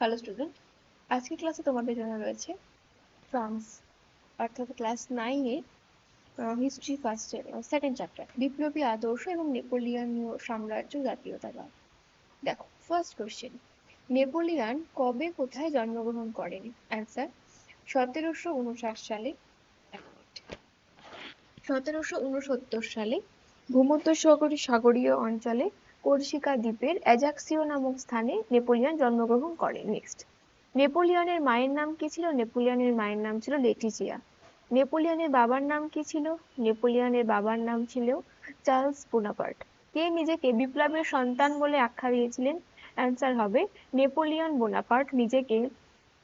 Hello student আজকের ক্লাসে তোমাদের জন্য রয়েছে ফ্রান্স অর্থাৎ ক্লাস নাইনে হিস্ট্রি ফার্স্ট সেকেন্ড চ্যাপ্টার বিপ্লবী আদর্শ এবং নেপোলিয়ানীয় সাম্রাজ্য জাতীয়তাবাদ। দেখো ফার্স্ট কোশ্চেন নেপোলিয়ান কবে কোথায় জন্মগ্রহণ করেন? অ্যান্সার সতেরোশো উনষাট সালে সতেরোশো উনসত্তর সালে, ভূমধ্যসাগরী সাগরীয় অঞ্চলে কর্সিকা দ্বীপের অ্যাজাক্সিও নামক স্থানে নেপোলিয়ন জন্মগ্রহণ করেন নেক্সট নেপোলিয়নের মায়ের নাম কি ছিল? নেপোলিয়নের মায়ের নাম ছিল লেটিজিয়া। নেপোলিয়নের বাবার নাম কি ছিল? নেপোলিয়নের বাবার নাম ছিল চার্লস বোনাপার্ট। কে নিজেকে বিপ্লবের সন্তান বলে আখ্যা দিয়েছিলেন? অ্যান্সার হবে নেপোলিয়ন বোনাপার্ট নিজেকে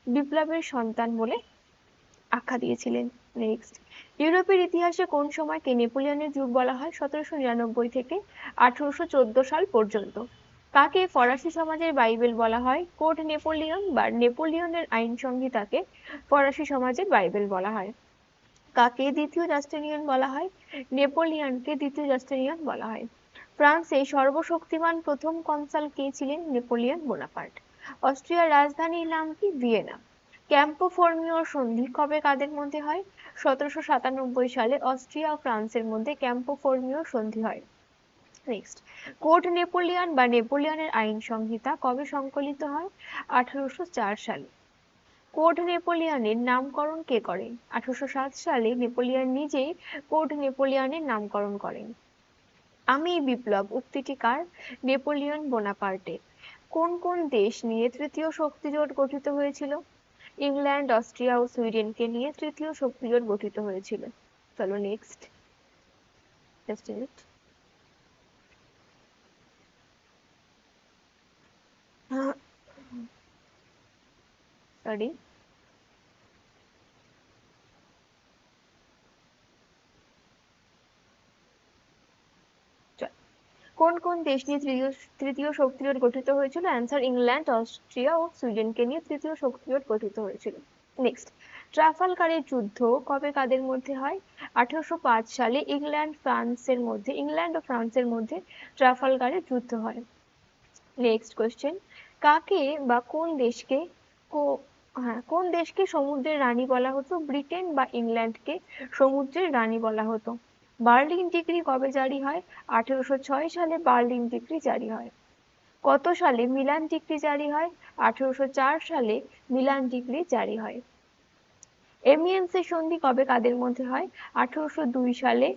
বিপ্লবের সন্তান বলে আখ্যা দিয়েছিলেন। নেক্সট ইউরোপের ইতিহাসে কোন সময়কে নেপোলিয়নের যুগ বলা হয়? সতেরোশো নিরানব্বই থেকে আঠারোশো চোদ্দ সাল পর্যন্ত। কাকে ফরাসি সমাজের বাইবেল বলা হয়? কোড নেপোলিয়ন বা নেপোলিয়নের আইন সংহিতাকে ফরাসি সমাজের বাইবেল বলা হয়। কাকে দ্বিতীয় জাস্টিনিয়ান বলা হয়? নেপোলিয়নকে দ্বিতীয় জাস্টিনিয়ান বলা হয়। ফ্রান্সে সর্বশক্তিমান প্রথম কনসাল কে ছিলেন? Napoleon Bonaparte. অস্ট্রিয়ার রাজধানীর নাম কি? ভিয়েনা। ক্যাম্পো ফর্মিওর সন্ধি কবে কাদের মধ্যে হয়? সতেরোশো সাতানব্বই সালে অস্ট্রিয়া ও ফ্রান্সের মধ্যে ক্যাম্পো ফর্মিওর সন্ধি হয়। নেক্সট কোড নেপোলিয়ান বা নেপোলিয়নের আইন সংহিতা কবে সংকলিত হয়? আঠারোশো চার সালে। কোড নেপোলিয়ানের নামকরণ কে করেন আঠারোশো সাত সালে নেপোলিয়ান নিজেই কোড নেপোলিয়ানের নামকরণ করেন। আমি বিপ্লব, উক্তিটি কার? নেপোলিয়ন বোনাপার্টের। কোন কোন দেশ নিয়ে তৃতীয় শক্তিজোট গঠিত হয়েছিল? ইংল্যান্ড অস্ট্রিয়া ও সুইডেনকে নিয়ে তৃতীয় শক্তিজোট গঠিত হয়েছিল। চলো নেক্সট সরি কোন কোন দেশ নিয়ে তৃতীয় তৃতীয় শক্তিজোট গঠিত হয়েছিল? অ্যান্সার ইংল্যান্ড অস্ট্রিয়া ও সুইডেনকে নিয়ে তৃতীয় শক্তিজোট গঠিত হয়েছিল। নেক্সট ট্রাফালকারের যুদ্ধ কবে কাদের মধ্যে হয়? আঠারোশো পাঁচ সালে ইংল্যান্ড ফ্রান্সের মধ্যে ইংল্যান্ড ও ফ্রান্সের মধ্যে ট্রাফালকারের যুদ্ধ হয়। নেক্সট কোশ্চেন কাকে বা কোন দেশকে হ্যাঁ কোন দেশকে সমুদ্রের রানী বলা হতো? ব্রিটেন বা ইংল্যান্ডকে সমুদ্রের রানী বলা হতো? বার্লিন ডিগ্রি কবে জারি হয়? আঠেরোশো ছয় সালে বার্লিন ডিগ্রি জারি হয়। কত সালে মিলান ডিগ্রি জারি হয়? আঠেরোশো চার সালে মিলান ডিগ্রি জারি হয়। এমিয়েন্সের সন্ধি কবে কাদের মধ্যে হয়? আঠেরোশো দুই সালে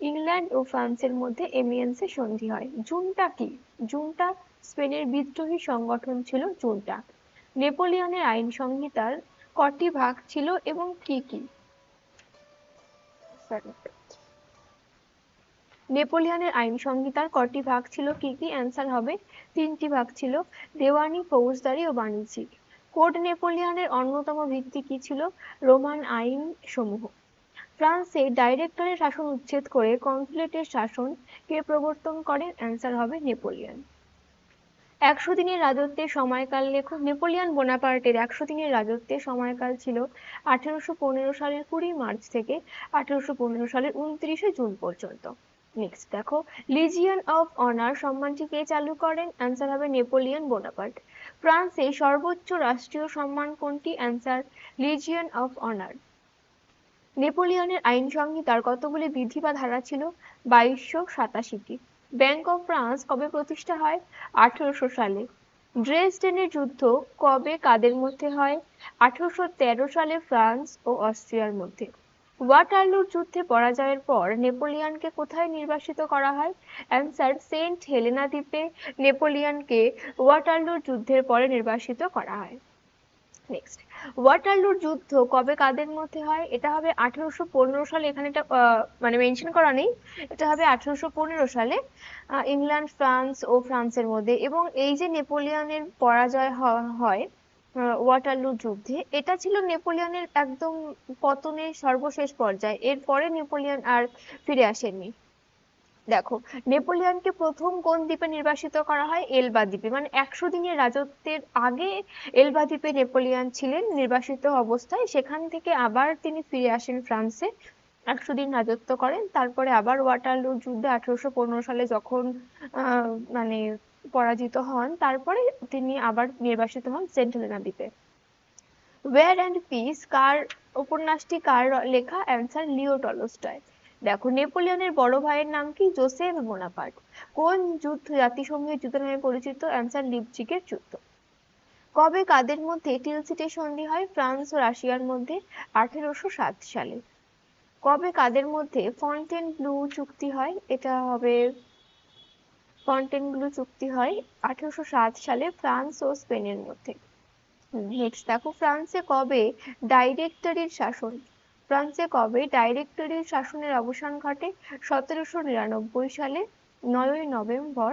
ইংল্যান্ড ও ফ্রান্সের মধ্যে এমিয়েন্সের সন্ধি হয়। জুনটা কি? জুনটা স্পেনের বিদ্রোহী সংগঠন ছিল জুনটা। নেপোলিয়নের আইন সংহিতার কটি ভাগ ছিল এবং কি কি? নেপোলিয়নের আইন সংহিতার কটি ভাগ ছিল কি কি? অ্যান্সার হবে, তিনটি ভাগ ছিল দেওয়ানি, ফৌজদারি ও বাণিজ্যিক। কোড নেপোলিয়নের অন্যতম ভিত্তি কি ছিল? রোমান আইন সমূহ ফ্রান্সে ডাইরেক্টরের শাসন উচ্ছেদ করে কনসুলেটের শাসন কে প্রবর্তন করেন অ্যান্সার হবে, নেপোলিয়ন। একশো দিনের রাজত্বের সময়কাল লেখক নেপোলিয়ন বোনাপার্টের একশো দিনের রাজত্বের সময়কাল ছিল আঠেরোশো পনেরো সালের কুড়ি মার্চ থেকে আঠেরোশো পনেরো সালের উনত্রিশে জুন পর্যন্ত। নেক্সট দেখো লিজিয়ন অফ অনার সম্মানটি কে চালু করেন? অ্যান্সার হবে নেপোলিয়ন বোনাপার্ট ফ্রান্সে সর্বোচ্চ রাষ্ট্রীয় সম্মান কোনটি? অ্যান্সার লিজিয়ন অফ অনার নেপোলিয়নের আইন সংহিতার কতগুলি বিধি বা ধারা ছিল? বাইশশো সাতাশিটি। ব্যাংক অফ ফ্রান্স কবে প্রতিষ্ঠা হয়? আঠারোশো সালে। ড্রেসডেনের যুদ্ধ কবে কাদের মধ্যে হয়? আঠারোশো তেরো সালে ফ্রান্স ও অস্ট্রিয়ার মধ্যে। ওয়াটারলুর যুদ্ধে পরাজয়ের পর নেপোলিয়নকে কোথায় নির্বাসিত করা হয়? অ্যান্সার সেন্ট হেলেনা দ্বীপে নেপোলিয়নকে ওয়াটারলুর যুদ্ধের পরে নির্বাসিত করা হয়। নেক্সট ওয়াটারলুর যুদ্ধ কবে কাদের মধ্যে হয়? এটা হবে আঠারোশো পনেরো সালে, এখানে এটা মানে মেনশন করা নেই। এটা হবে আঠারোশো পনেরো সালে ইংল্যান্ড, ফ্রান্স ও ফ্রান্সের মধ্যে। এবং এই যে নেপোলিয়নের পরাজয় হয় ওয়াটারলু যুদ্ধে। এটা ছিল নেপোলিয়নের একদম পতনের সর্বশেষ পর্যায়ে। এরপরে নেপোলিয়ন আর ফিরে আসেননি। দেখো, নেপোলিয়নকে প্রথম কোন দ্বীপে নির্বাসিত করা হয়? এলবা দ্বীপে। মানে একশো দিনের রাজত্বের আগে এলবা দ্বীপে নেপোলিয়ন ছিলেন, নির্বাসিত অবস্থায়। সেখান থেকে আবার তিনি ফিরে আসেন ফ্রান্সে। একশো দিন রাজত্ব করেন। তারপরে আবার ওয়াটারলু যুদ্ধে আঠারোশো পনেরো সালে যখন মানে পরাজিত হন, তারপরে তিনি আবার নির্বাসিত হন সেন্ট হেলেনা দ্বীপে ওয়ার অ্যান্ড পিস কার উপন্যাসটি কার লেখা? Answer Leo Tolstoy. দেখো, নেপোলিয়নের বড় ভাইয়ের নাম কি? Joseph Bonaparte. কোন যুদ্ধ, জাতিসংঘের যুদ্ধ নামে পরিচিত? অ্যান্সার লিপজিকের যুদ্ধ। কবে, কাদের মধ্যে টিলসিটের সন্ধি হয়? ফ্রান্স ও রাশিয়ার মধ্যে আঠেরোশো সাত সালে। কবে, কাদের মধ্যে ফন্টেন ব্লু চুক্তি হয়? এটা হবে ফন্টেনব্লু চুক্তি হয় আঠেরোশো সালে ফ্রান্স ও স্পেনের মধ্যে। নেক্সট দেখো, ফ্রান্সে কবে ডাইরেক্টরির শাসন? ফ্রান্সে কবে ডাইরেক্টরির শাসনের অবসান ঘটে? সতেরোশো নিরানব্বই সালে নয়ই নভেম্বর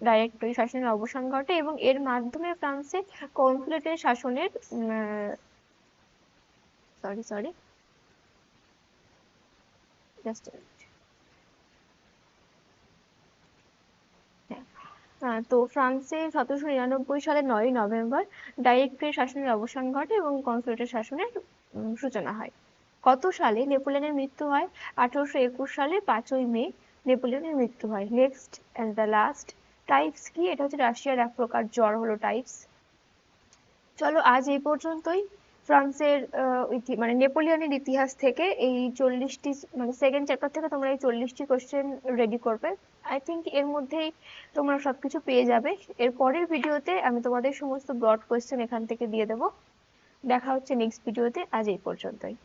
ডাইরেক্টরি শাসনের অবসান ঘটে এবং এর মাধ্যমে ফ্রান্সে কনসুলেটের শাসনের সরি সরি জাস্ট তো ফ্রান্সে সতেরোশো নিরানব্বই সালের নয়ই নভেম্বর ডাইরেক্টরি শাসনের অবসান ঘটে এবং কনসুলেটের শাসনের সূচনা হয়। কত সালে নেপোলিয়নের মৃত্যু হয়? আঠারোশো একুশ সালে পাঁচই মে নেপোলিয়নের মৃত্যু হয়। Next and the last types কি? এটা হচ্ছে রাশিয়ার এক প্রকার জ্বর হলো টাইপস চলো আজ এই পর্যন্তই। ফ্রান্সের মানে নেপোলিয়নের ইতিহাস থেকে এই চল্লিশটি মানে সেকেন্ড চ্যাপ্টার থেকে তোমরা এই চল্লিশটি কোশ্চেন রেডি করবে। আই থিঙ্ক এর মধ্যেই তোমরা সবকিছু পেয়ে যাবে। এর পরের ভিডিওতে আমি তোমাদের সমস্ত ব্রড কোয়েশ্চেন এখান থেকে দিয়ে দেবো। দেখা হচ্ছে নেক্সট ভিডিওতে আজ এই পর্যন্তই।